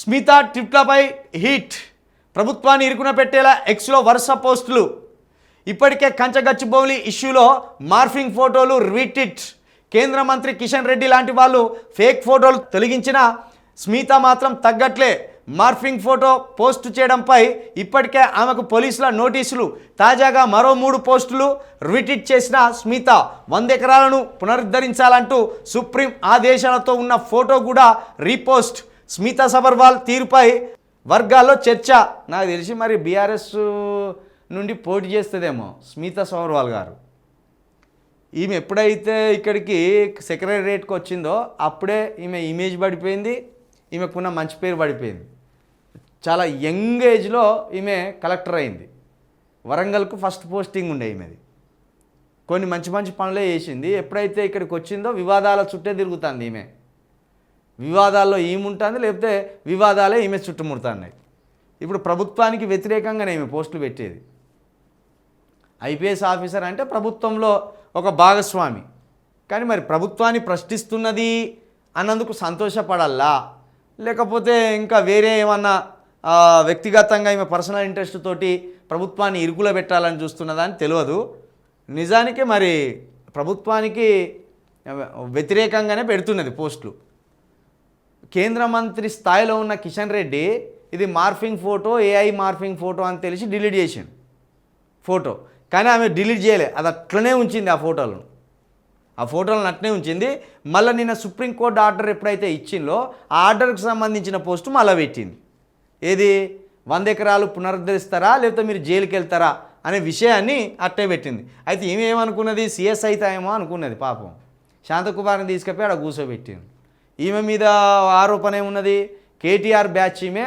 Smitha ట్విట్టర్పై heat. ప్రభుత్వాన్ని ఇరుకున పెట్టేలా ఎక్స్లో వరుస పోస్టులు. ఇప్పటికే కంచగచ్చిబౌలి ఇష్యూలో మార్ఫింగ్ ఫోటోలు రీట్వీట్. కేంద్ర మంత్రి కిషన్ రెడ్డి లాంటి వాళ్ళు ఫేక్ ఫోటోలు తొలగించిన స్మిత మాత్రం తగ్గట్లే. మార్ఫింగ్ ఫోటో పోస్ట్ చేయడంపై ఇప్పటికే ఆమెకు పోలీసుల నోటీసులు. తాజాగా మరో మూడు పోస్టులు రిటిట్ చేసిన స్మిత వంద ఎకరాలను పునరుద్ధరించాలంటూ సుప్రీం ఆదేశాలతో ఉన్న ఫోటో కూడా రీపోస్ట్. స్మితా సబర్వాల్ తీరుపై వర్గాల్లో చర్చ. నాకు తెలిసి మరి బీఆర్ఎస్ నుండి పోటీ చేస్తుందేమో స్మితా సబర్వాల్ గారు. ఈమె ఎప్పుడైతే ఇక్కడికి సెక్రటరేట్కి వచ్చిందో అప్పుడే ఈమె ఇమేజ్ పడిపోయింది ఈమెకున్న మంచి పేరు పడిపోయింది. చాలా యంగ్ ఏజ్లో ఈమె కలెక్టర్ అయింది. వరంగల్కు ఫస్ట్ పోస్టింగ్ ఉండే ఈమెది. కొన్ని మంచి మంచి పనులే చేసింది. ఎప్పుడైతే ఇక్కడికి వచ్చిందో వివాదాల చుట్టే తిరుగుతుంది ఈమె. వివాదాల్లో ఈముంటుంది లేకపోతే వివాదాలే ఈమె చుట్టుముడుతున్నాయి. ఇప్పుడు ప్రభుత్వానికి వ్యతిరేకంగానే ఈమె పోస్టులు పెట్టేది. ఐపీఎస్ ఆఫీసర్ అంటే ప్రభుత్వంలో ఒక భాగస్వామి. కానీ మరి ప్రభుత్వాన్ని ప్రశ్నిస్తున్నది అన్నందుకు సంతోషపడల్లా? లేకపోతే ఇంకా వేరే ఏమన్నా వ్యక్తిగతంగా ఈమె పర్సనల్ ఇంట్రెస్ట్ తోటి ప్రభుత్వాన్ని ఇరుకులో పెట్టాలని చూస్తున్నదా అని తెలియదు. నిజానికి మరి ప్రభుత్వానికి వ్యతిరేకంగానే పెడుతున్నది పోస్టులు. కేంద్ర మంత్రి స్థాయిలో ఉన్న కిషన్ రెడ్డి ఇది morphing photo AI morphing photo అని తెలిసి డిలీట్ చేసిండు. ఫోటో. కానీ ఆమె డిలీట్ చేయలే. అది అట్లనే ఉంచింది ఆ ఫోటోలను. ఆ ఫోటోలను అట్లనే ఉంచింది. మళ్ళీ నిన్న సుప్రీంకోర్టు ఆర్డర్ ఎప్పుడైతే ఇచ్చిందో ఆ ఆర్డర్కి సంబంధించిన పోస్టు మళ్ళీ పెట్టింది. ఏది? వంద ఎకరాలు పునరుద్ధరిస్తారా? లేకపోతే మీరు జైలుకి వెళ్తారా? అనే విషయాన్ని అట్టే పెట్టింది. అయితే ఏమేమనుకున్నది సిఎస్ అవుతాయేమో అనుకున్నది పాపం. శాంతకుమార్ని తీసుకెళ్ళి ఆడ కూర్చోబెట్టింది ఈమె మీద ఆరోపణ ఏమున్నది? కేటీఆర్ బ్యాచ్ ఈమె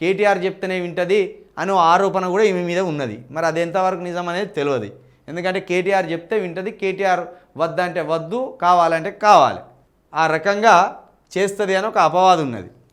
కేటీఆర్ చెప్తేనే వింటది అనే ఆరోపణ కూడా ఈమె మీద ఉన్నది. మరి అది ఎంతవరకు నిజం అనేది తెలియదు ఎందుకంటే కేటీఆర్ చెప్తే వింటది కేటీఆర్ వద్దంటే వద్దు కావాలంటే కావాలి. ఆ రకంగా చేస్తుంది అని ఒక అపవాదం ఉన్నది.